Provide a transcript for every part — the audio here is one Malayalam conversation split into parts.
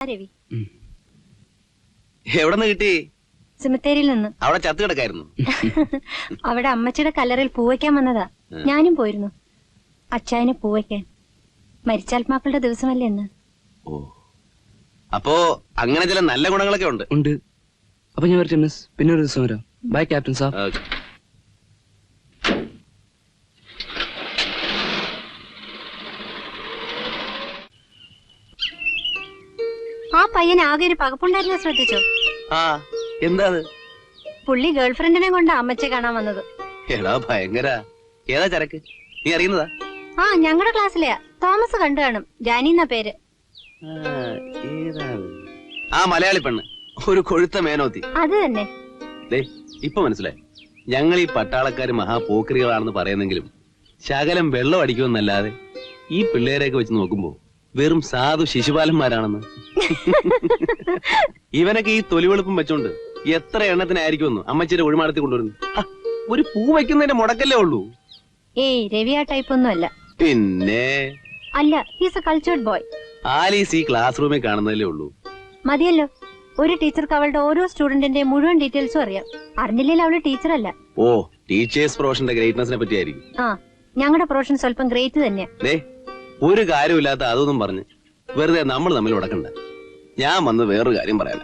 രവി എവിടെന്ന് കിട്ടി? സിമിത്തേരിയിൽ നിന്ന്. അവിടെ ചത്തു കിടക്കായിരുന്നു. അവിടെ അമ്മച്ചിയുടെ കല്ലറയിൽ പൂവയ്ക്കാൻ വന്നതാ. ഞാനും പോയിരുന്നു. അച്ചായനെ പൂവയ്ക്കാൻ മരിച്ചാത്മാക്കളുടെ ദിവസമല്ലേ എന്ന് ഓ. അപ്പോ അങ്ങനെ ചില നല്ല ഗുണങ്ങളൊക്കെ ഉണ്ട്. ഉണ്ട്. അപ്പൊ ഞാൻ വരട്ടെ മിസ് പിന്നെ ഒരു ദിവസം വരാം. ബൈ ക്യാപ്റ്റൻ സാർ ആ പയ്യൻ ആകെ ഒരു പകപ്പുണ്ടായിരുന്ന ശ്രദ്ധിച്ചോ? ആ എന്താ പുള്ളി ഗേൾഫ്രണ്ടിനെ കൊണ്ട് അമ്മച്ചെ കാണാൻ വന്നത്. എടാ ഭയങ്കര. ഏതാ ചരക്ക്? നീ അറിയുന്നതാ? ആ ഞങ്ങളുടെ ക്ലാസ്സിലെയാ. തോമസ് കണ്ടു കാണും. ജാനി എന്നാ പേര്. ആ, മലയാളി പെണ്ണ്. ഒരു കൊഴുത്ത മേനോത്തി. അത് തന്നെ. ഇപ്പൊ മനസ്സിലായി. ഞങ്ങൾ ഈ പട്ടാളക്കാര് മഹാപോക്രികളാണെന്ന് പറയുന്നെങ്കിലും ശകലം വെള്ളം അടിക്കുമെന്നല്ലാതെ ഈ പിള്ളേരെയൊക്കെ വെച്ച് നോക്കുമ്പോ വെറും സാധു ശിശുപാലന്മാരാണെന്ന്. ഇവനൊക്കെ ഈ തൊലിവെളുപ്പം വെച്ചോണ്ട് എത്ര എണ്ണത്തിനായിരിക്കുമെന്ന് അമ്മച്ചിയുടെ ഒഴിമാടത്തിൽ കൊണ്ടുവരുന്നു. ഒരു പൂ വെക്കുന്നതിന്റെ മുടക്കല്ലേ ഉള്ളൂ? ഏയ് രവി ആ ടൈപ്പ് ഒന്നും അല്ല. പിന്നെ? അല്ല he's a cultured boy Alice ഈ ക്ലാസ് റൂമിൽ കാണുന്നതല്ലേ ഉള്ളൂ? മതിയല്ലോ. ഒരു ടീച്ചർക്ക് അവളുടെ ഓരോ സ്റ്റുഡന്റിന്റെ മുഴുവൻ ഡീറ്റെയിൽസും അറിയാം. അറിഞ്ഞില്ലെങ്കിൽ അവൾ ടീച്ചർ അല്ല. ഓ ടീച്ചേഴ്സ് പ്രൊഫഷന്റെ ഗ്രേറ്റ്നസിനെ പറ്റിയായിരിക്കും. ആ ഞങ്ങളുടെ പ്രൊഫഷൻ സ്വല്പം ഗ്രേറ്റ് തന്നെയാ. ഒരു കാര്യമില്ലാത്ത അതൊന്നും പറഞ്ഞ് വെറുതെ നമ്മൾ തമ്മിൽ ഉടക്കണ്ട. ഞാൻ വന്ന് വേറൊരു കാര്യം പറയാല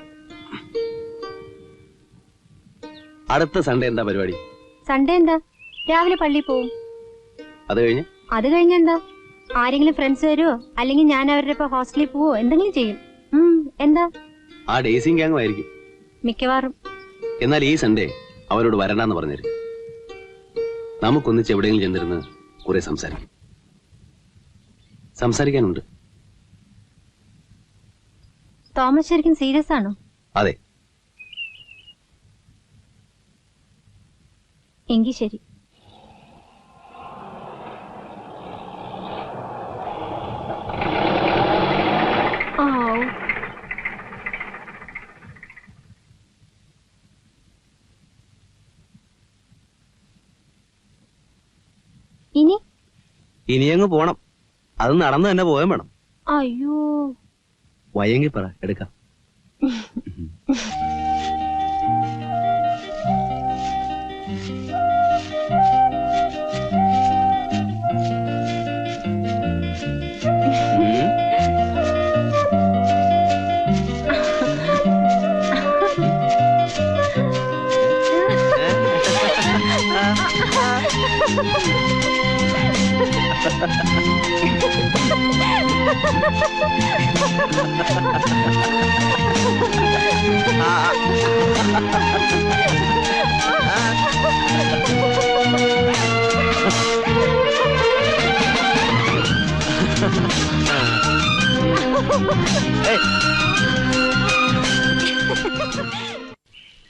അടുത്ത സൺഡേ എന്താ പരിപാടി? സൺഡേ എന്താ? രാവിലെ പള്ളി പോവും. അത് കഴിഞ്ഞ്? അത് കഴിഞ്ഞെന്താ ആരെങ്കിലും ഫ്രണ്ട്സ് വരുമോ അല്ലെങ്കിൽ ഞാൻ അവരുടെ ഇപ്പൊ ഹോസ്റ്റലിൽ പോവോ? എന്തെങ്കിലും ചെയ്യും. എന്താ? ആ ഡേസിംഗ് ഗാങ് ആയിരിക്കും. മിക്കവാറും. എന്നാൽ ഈ സൺഡേ അവരോട് വരണ്ടാന്ന് പറഞ്ഞിരുന്നു. നമുക്കൊന്നിച്ച് എവിടെയെങ്കിലും ചെന്നിരുന്ന് കുറെ സംസാരിക്കും. സംസാരിക്കാനുണ്ട്. തോമസ് ശരിക്കും സീരിയസ് ആണോ? അതെ. എങ്കിൽ ശരി. ഇനി? ഇനിയങ്ങ് പോണം. അത് നടന്നു തന്നെ പോയാൻ വേണം. അയ്യോ. വയ്യെങ്കിൽ പറ എടുക്കാം.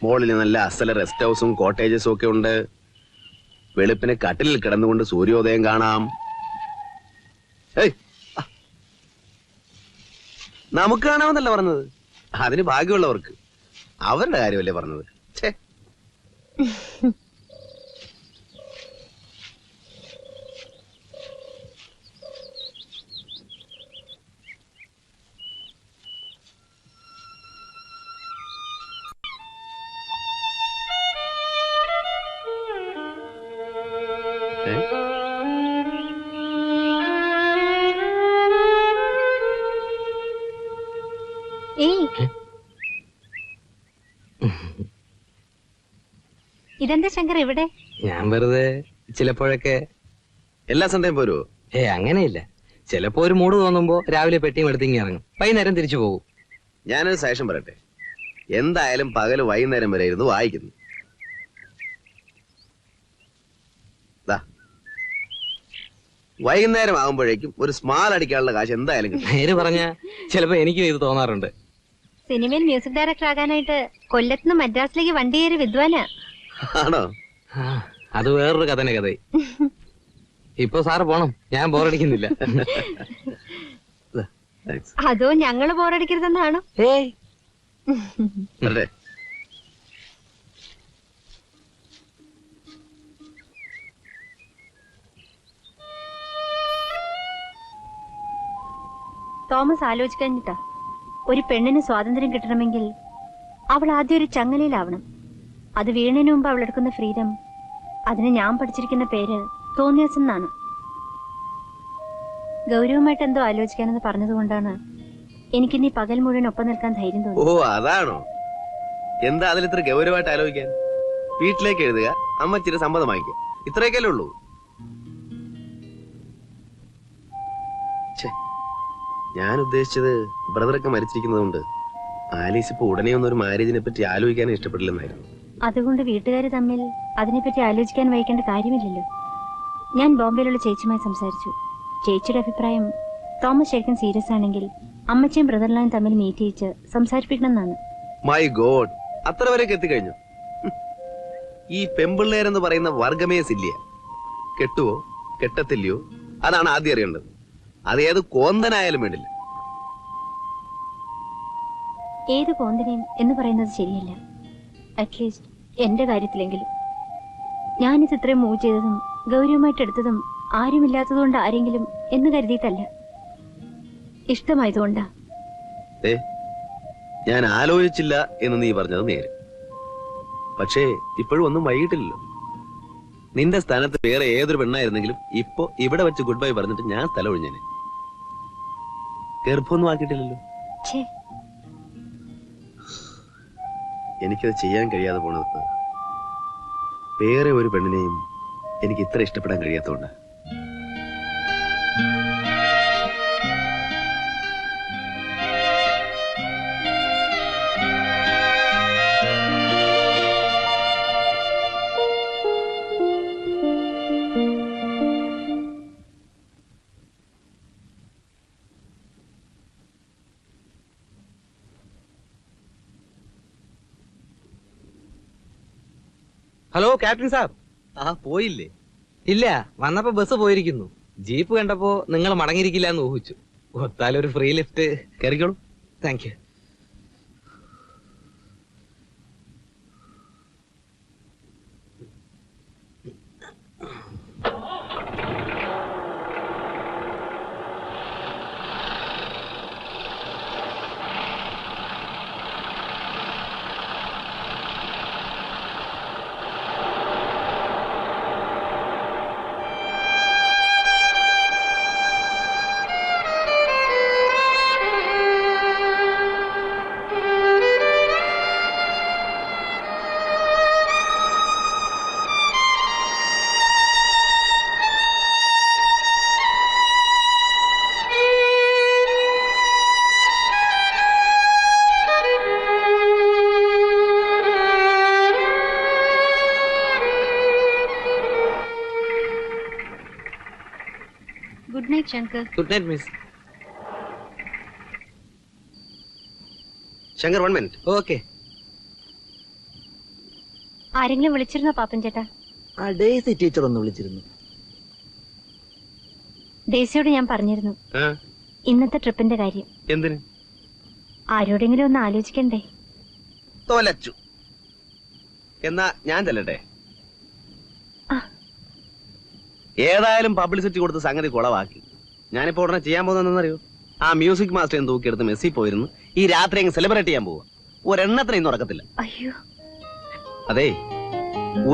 മോളിൽ നല്ല അസല റെസ്റ്റ് ഹൗസും കോട്ടേജസും ഒക്കെ ഉണ്ട്. വെളുപ്പിന് കട്ടിലിൽ കിടന്നുകൊണ്ട് സൂര്യോദയം കാണാം. നമുക്ക് കാണാമെന്നല്ല പറഞ്ഞത്. അതിന് ഭാഗ്യമുള്ളവർക്ക്. അവരുടെ കാര്യമല്ലേ പറഞ്ഞത്? ഇതെന്താ ശങ്കർ ഇവിടെ? ഞാൻ വെറുതെ ചിലപ്പോഴൊക്കെ എല്ലാ സൺഡേയും പോരുവോ ഏ അങ്ങനെയില്ല. ചിലപ്പോ ഒരു മൂട് തോന്നുമ്പോ രാവിലെ പെട്ടിയും എടുത്തിങ്ങി ഇറങ്ങും. വൈകുന്നേരം തിരിച്ചു പോകും. ഞാനൊരു സജഷൻ പറയട്ടെ. എന്തായാലും പകൽ വൈകുന്നേരം വരെ ഇരുന്ന് വായിക്കുന്നു. ദാ. വൈകുന്നേരം ആകുമ്പോഴേക്കും ഒരു സ്മാൾ അടിക്കാനുള്ള കാശ് എന്തായാലും നേര് പറഞ്ഞ ചിലപ്പോ എനിക്കും ഇത് തോന്നാറുണ്ട്. സിനിമയിൽ മ്യൂസിക് ഡയറക്ടർ ആകാനായിട്ട് കൊല്ലത്തുനിന്ന് മദ്രാസിലേക്ക് വണ്ടി കയറി വിദ്വാനാ. ആണോ? അത് വേറൊരു കഥനെ കഥ. ഇപ്പൊ സാറ് പോണം. ഞാൻ ബോറടിക്കുന്നില്ല. താങ്ക്സ് അതോ ഞങ്ങൾ ബോറടിക്കരുതെന്നാണോ? ഏയ്. ആലോചിക്കാൻ തോമസ് ആലോചിക്കഞ്ഞിട്ടാ ഒരു പെണ്ണിന് സ്വാതന്ത്ര്യം കിട്ടണമെങ്കിൽ അവൾ ആദ്യം ഒരു ചങ്ങലയിലാവണം. അത് വീണതിന് മുമ്പ് അവൾ എടുക്കുന്ന ഫ്രീഡം. അതിന് ഞാൻ പഠിച്ചിരിക്കുന്ന പേര് തോന്നിയാസം എന്നാണ് ഗൗരവമായിട്ട് എന്തോ ആലോചിക്കാനെന്ന് പറഞ്ഞതുകൊണ്ടാണ് നീ പകൽ മുഴുവൻ ഒപ്പം നിൽക്കാൻ ധൈര്യം ഓ അതാണോ? എന്താ അതിൽ ഇത്ര ഗൗരവമായിട്ട് ആലോചിക്കാൻ? വീട്ടിലേക്ക് എഴുതുക അമ്മച്ചിരി സമ്മതം വാങ്ങിക്കുക ഇത്രയൊക്കെയല്ലേ ഉള്ളൂ. ഞാൻ ഉദ്ദേശിച്ചത് ബ്രദറൊക്കെ മരിച്ചിരിക്കുന്നതുകൊണ്ട് ആലീസ് ഇപ്പൊ ഉടനെ ഒന്നും ഒരു മാരേജിനെ പറ്റി ആലോചിക്കാൻ ഇഷ്ടപ്പെടില്ലെന്നായിരുന്നു. അതുകൊണ്ട് വീട്ടുകാർ തമ്മിൽ അതിനെപ്പറ്റി ആലോചിക്കാൻ വഹിക്കേണ്ട കാര്യമില്ലല്ലോ. ഞാൻ ബോംബെയിലുള്ള ചേച്ചിയുമായി സംസാരിച്ചു. ചേച്ചിയുടെ അഭിപ്രായം തോമസ് ശരിക്കും സീരിയസ് ആണെങ്കിൽ അമ്മച്ചയും ബ്രദർലായും തമ്മിൽ മീറ്റ് ചെയ്യിച്ച് സംസാരിപ്പിക്കണമെന്നാണ്. മൈ ഗോഡ് അത്ര വരെ എത്തിക്കഴിഞ്ഞു. ഈ പെമ്പിള്ളേരെന്ന് പറയുന്ന വർഗമേ സില്ലിയ. കെട്ടുവോ? കെട്ടത്തില്ലയോ? അതാണ് ആദ്യം അറിയേണ്ടത്. അത് ഏത് കോന്തനായാലും വേണ്ടില്ല. ഏത് കോന്തനയും എന്ന് പറയുന്നത് ശരിയല്ല. അറ്റ്ലീസ്റ്റ് എന്റെ കാര്യത്തിലെങ്കിലും. ഞാനിത് ഇത്രയും മൂവ് ചെയ്തതും ഗൗരവമായിട്ട് എടുത്തതും ആരുമില്ലാത്തതുകൊണ്ട് ആരെങ്കിലും എന്ന് കരുതിയിട്ടല്ല. ഇഷ്ടമായതുകൊണ്ടാ. ഞാൻ ആലോചിച്ചില്ല എന്ന് നീ പറഞ്ഞത് നേര്. പക്ഷേ ഇപ്പോഴും ഒന്നും വൈകിട്ടില്ലല്ലോ. നിന്റെ സ്ഥാനത്ത് വേറെ ഏതൊരു പെണ്ണായിരുന്നെങ്കിലും ഇപ്പൊ ഇവിടെ വെച്ച് ഗുഡ് ബൈ പറഞ്ഞിട്ട് ഞാൻ സ്ഥലം ഒഴിഞ്ഞേനെ. ഗർഭമൊന്നും ആക്കിയിട്ടില്ലല്ലോ. എനിക്കത് ചെയ്യാൻ കഴിയാതെ പോണത്. വേറെ ഒരു പെണ്ണിനെയും എനിക്ക് ഇത്ര ഇഷ്ടപ്പെടാൻ കഴിയാത്തതുകൊണ്ട്. Hello captain sir. ആ പോയില്ലേ? ഇല്ല വന്നപ്പോ ബസ് പോയിരിക്കുന്നു. ജീപ്പ് കണ്ടപ്പോ നിങ്ങൾ മടങ്ങിയിരിക്കില്ല എന്ന് ഊഹിച്ചു. ഒത്താലൊരു free lift കയറിക്കോളൂ thank you night Shankar. Good night miss Shankar one minute okay ആരെങ്കിലും വിളിച്ചിരുന്നോ പാപ്പൻ ചേട്ടാ? ആ ഡേസി ടീച്ചർ ഒന്ന് വിളിച്ചിരുന്നു. ഡേസിയോട് ഞാൻ പറഞ്ഞിരുന്നു. ഇന്നത്തെ ട്രിപ്പിന്റെ കാര്യം. എന്തിന്? ആരോടെങ്കിലും ഒന്ന് ആലോചിക്കണ്ടേ? തോലച്ചു. എന്നാ ഞാൻ ചെല്ലട്ടെ. ഏതായാലും പബ്ലിസിറ്റി കൊടുത്ത് സംഗതി കുളവാക്കി. ഞാനിപ്പോ ഉടനെ ചെയ്യാൻ പോകുന്നതെന്നറിയോ ആ മ്യൂസിക് മാസ്റ്റർ എന്ന് തൂക്കിയെടുത്ത് മെസ്സി പോയിരുന്നു. ഈ രാത്രി അങ്ങ് സെലിബ്രേറ്റ് ചെയ്യാൻ പോവുക ഒരെണ്ണത്തിന് ഇന്ന് ഉറക്കത്തില്ല. അയ്യോ. അതെ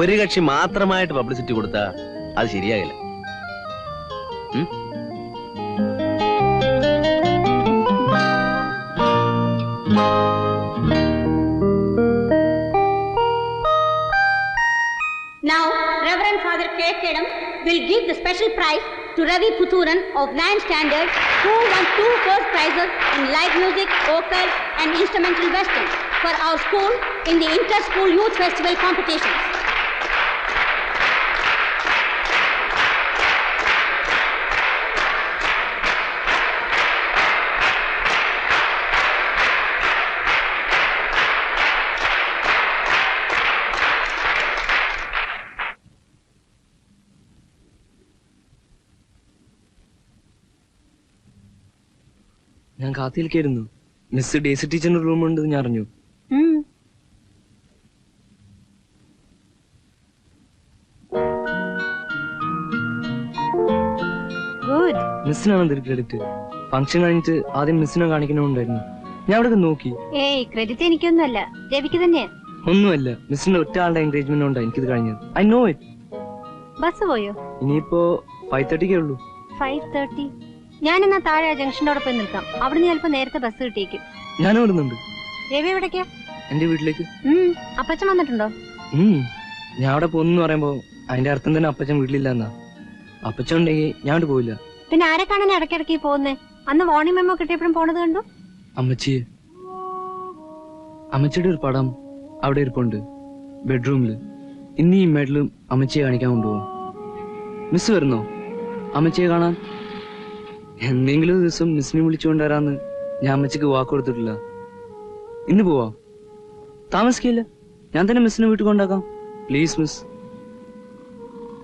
ഒരു കക്ഷി മാത്രമായിട്ട് പബ്ലിസിറ്റി കൊടുത്താ അത് ശരിയാകില്ല? Now, Reverend Father K. Kedam will give the special prize to Ravi Puthuran of 9th standard who won two first prizes in live music, vocal and instrumental western for our school in the inter-school youth festival competitions. ഞാൻ കാത്തിരിക്കായിരുന്നു. മിസ് ഡേസി ടീച്ചറിന്റെ റൂം ഉണ്ട് ഞാൻ അറിഞ്ഞു. ഗുഡ് മിസ്സിനാണ് എന്തൊരു ക്രെഡിറ്റ് ഫംഗ്ഷൻ കഴിഞ്ഞിട്ട് ആദ്യം മിസ്സിനെ കാണിക്കണമുണ്ടായിരുന്നു. ഞാൻ അവിടെ നോക്കി. ഏയ് ക്രെഡിറ്റ് എനിക്കൊന്നുമല്ല. രവിക്ക് തന്നെ ഒന്നുമല്ല. മിസ്സിന്റെ ഒറ്റ ആളുടെ എൻഗേജ്മെന്റ് കൊണ്ടാ എനിക്കിത് കഴിഞ്ഞത്. ഐ നോ ഇറ്റ് ബസ് പോയോ? ഇനിയിപ്പോ ഫൈവ് തേർട്ടിക്കേ ഉള്ളൂ. ഫൈവ് തേർട്ടി ഞാനെന്നാ താഴെ ആ ജംഗ്ഷനോടെ പോയി നിൽക്കാം. അവിടുന്ന് ചിലപ്പോ നേരത്തെ ബസ് കിട്ടിയേക്കും. ഞാൻ ഓടുന്നുണ്ട് രവി എവിടേക്കാ? എന്റെ വീട്ടിലേക്ക്. ഉം അപ്പച്ചൻ വന്നിട്ടുണ്ടോ? ഉം ഞാൻ അവിടെ പോകുന്നു പറയുമ്പോ അതിന്റെ അർത്ഥം തന്നെ അപ്പച്ചൻ വീട്ടിലില്ല എന്നാ അപ്പച്ചൻ ഉണ്ടെങ്കിൽ ഞാൻ അവിടെ പോവില്ല. പിന്നെ ആരെ കാണാൻ ഇടയ്ക്കിടയ്ക്ക് പോകുന്നേ? അന്ന് വാർണിംഗ് മെമ്മോ കിട്ടിയപ്പോഴും പോണത് കണ്ടു? അമ്മച്ചി അമ്മച്ചിയുടെ ഒരു പടം അവിടെ ഇരിപ്പുണ്ട് ബെഡ്റൂമിൽ ഇന്ന് ഈ മെഡലും അമ്മച്ചിയെ കാണിക്കാൻ കൊണ്ടുപോകും മിസ് വരുന്നോ? അമ്മച്ചിയെ കാണാൻ? എന്തെങ്കിലും ദിവസം മിസ്സിനെ വിളിച്ചുകൊണ്ട് വരാന്ന് ഞാൻ അമ്മച്ചിക്ക് വാക്ക് കൊടുത്തിട്ടില്ല. ഇന്ന് പോവാ. താമസിക്കില്ല ഞാൻ തന്നെ മിസ്സിനെ വീട്ടിൽ കൊണ്ടാക്കാം പ്ലീസ് മിസ്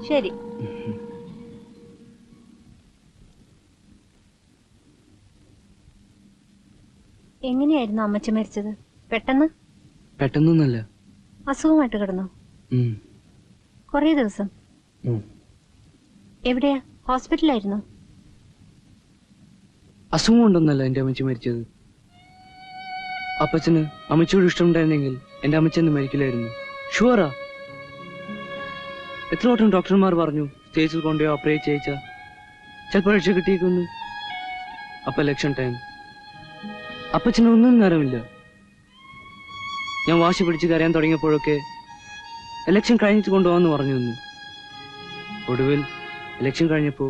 ശരി. എങ്ങനെയായിരുന്നു അമ്മച്ച മരിച്ചത്? പെട്ടെന്ന്? പെട്ടെന്നൊന്നല്ല. അസുഖമായിട്ട് കിടന്നു? കൊറേ ദിവസം. എവിടെയാ? ഹോസ്പിറ്റലായിരുന്നോ അസുഖം ഉണ്ടെന്നല്ല എന്റെ അമ്മച്ചി മരിച്ചത്? അപ്പച്ചന് അമ്മച്ചിയോട് ഇഷ്ടമുണ്ടായിരുന്നെങ്കിൽ എന്റെ അമ്മച്ചെന്ന് മരിക്കില്ലായിരുന്നു. ഷുവറാ എത്ര വട്ടം ഡോക്ടർമാർ പറഞ്ഞു സ്റ്റേജിൽ കൊണ്ടുപോയി ഓപ്പറേറ്റ് ചെയ്യിച്ച. ചിലപ്പോൾ രക്ഷ കിട്ടിയേക്കൊന്ന് അപ്പൊ ഇലക്ഷൻ ടൈം അപ്പച്ചന് ഒന്നും നേരമില്ല. ഞാൻ വാശി പിടിച്ച് കരയാൻ തുടങ്ങിയപ്പോഴൊക്കെ ഇലക്ഷൻ കഴിഞ്ഞിട്ട് കൊണ്ടുപോകാന്ന് പറഞ്ഞു ഒടുവിൽ ഇലക്ഷൻ കഴിഞ്ഞപ്പോ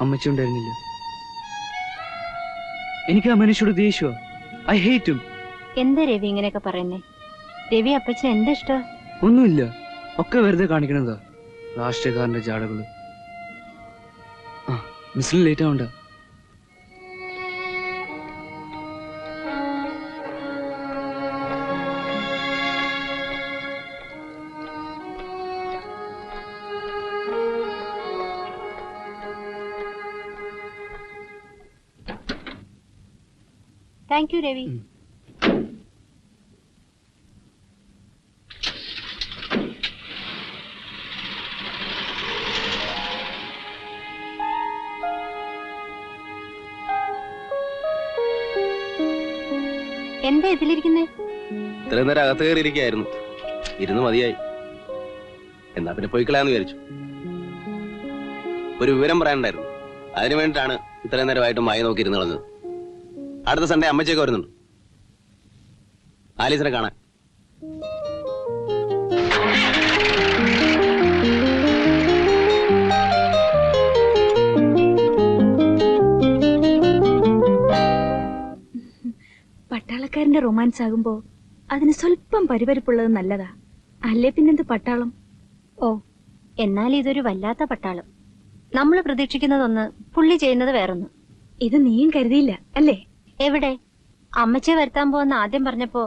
അമ്മച്ചി ഉണ്ടായിരുന്നില്ല എനിക്ക് ആ മനുഷ്യരോട് ദേഷ്യോ? ഐ ഹേറ്റ് എന്താ രവി ഇങ്ങനെയൊക്കെ പറയുന്നേ? രവി അപ്പച്ചൻ എന്താ ഇഷ്ടം? ഒന്നുമില്ല. ഒക്കെ വെറുതെ കാണിക്കണതാ. രാഷ്ട്രീയക്കാരന്റെ ജാടകൾ. ആ ലേറ്റ് ആവണ്ട. താങ്ക് യു രവി എന്താ ഇതിലിരിക്കുന്നേ? ഇത്രയും നേരം അകത്ത് കയറിയിരിക്കായിരുന്നു ഇരുന്ന് മതിയായി. എന്നാ പിന്നെ പോയിക്കളയാന്ന് വിചാരിച്ചു. ഒരു വിവരം പറയാനുണ്ടായിരുന്നു. അതിനു വേണ്ടിയിട്ടാണ് ഇത്രയും നേരമായിട്ട് മായി നോക്കി ഇരുന്ന് കളഞ്ഞത്. അടുത്ത സൺഡേ അമ്മച്ചൊക്കെ വരുന്നുണ്ട്. ആലീസിനെ കാണാൻ. പട്ടാളക്കാരന്റെ റൊമാൻസ് ആകുമ്പോ അതിന് സ്വല്പം പരിപരിപ്പുള്ളത് നല്ലതാ. അല്ലേ പിന്നെന്ത് പട്ടാളം? ഓ എന്നാൽ ഇതൊരു വല്ലാത്ത പട്ടാളം. നമ്മൾ പ്രതീക്ഷിക്കുന്നതൊന്ന് പുള്ളി ചെയ്യുന്നത് വേറൊന്ന്. ഇത് നീയും കരുതിയില്ല അല്ലേ? എവിടെ? അമ്മച്ചെ വരുത്താൻ പോകുന്ന ആദ്യം പറഞ്ഞപ്പോ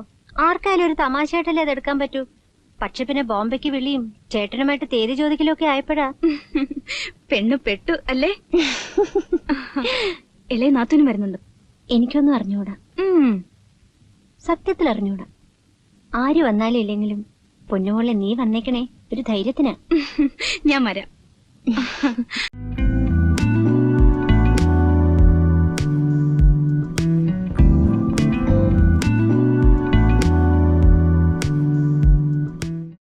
ആർക്കായാലും ഒരു തമാശയായിട്ടല്ലേ അതെടുക്കാൻ പറ്റൂ? പക്ഷെ പിന്നെ ബോംബെക്ക് വിളിയും ചേട്ടനുമായിട്ട് തേതി ചോദിക്കലൊക്കെ ആയപ്പോഴാ. പെണ്ണു പെട്ടു അല്ലേ? ഇളയ നാത്തൂനും വരുന്നുണ്ട്. എനിക്കൊന്നും അറിഞ്ഞൂടാ. സത്യത്തിൽ അറിഞ്ഞൂടാ. ആര് വന്നാലും ഇല്ലെങ്കിലും പൊന്നുമോളെ നീ വന്നേക്കണേ ഒരു ധൈര്യത്തിനാ. ഞാൻ വരാം.